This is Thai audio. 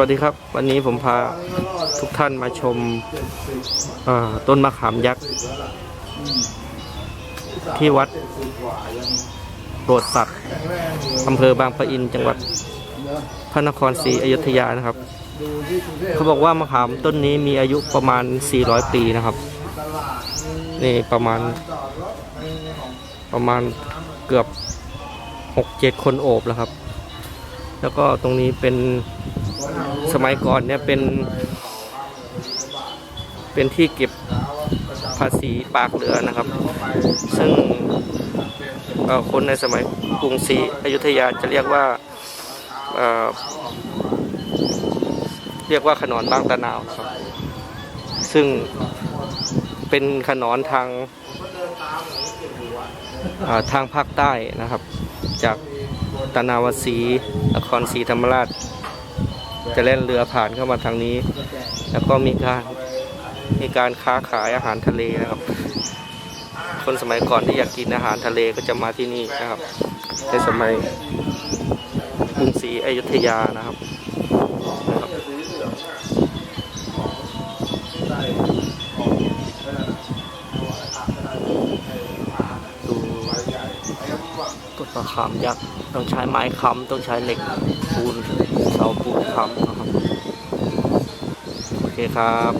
วัสดีครับ วันนี้ผมพาทุกท่านมาชมต้นมะขามยักษ์ ที่วัดโปรดสัตว์อำเภอบางปะอินจังหวัดพระนครศรีอยุธยานะครับ เขาบอกว่ามะขามต้นนี้มีอายุประมาณ 400 ปีนะครับ นี่ประมาณ ประมาณเกือบ 6-7 คนโอบแล้วครับ แล้วก็ตรงนี้เป็น สมัยก่อนเนี่ยเป็นเป็นที่เก็บภาษีปากเรือนะครับ ซึ่งคนในสมัยกรุงศรีอยุธยาจะเรียกว่าเรียกว่าขนอนบางตะนาวครับ ซึ่งเป็นขนอนทางทางภาคใต้นะครับ จากตะนาวสีนครศรีธรรมราช จะเล่นเรือผ่านเข้ามาทางนี้ แล้วก็มีการมีการค้าขายอาหารทะเลนะครับ คนสมัยก่อนที่อยากกินอาหารทะเลก็จะมาที่นี่นะครับ ในสมัยกรุงศรีอยุธยานะครับนะครับ ต้นมะขามยักษ์ต้องใช้ไม้ค้ำต้องใช้เหล็กปูนเสาปูนค้ำนะครับโอเคครับ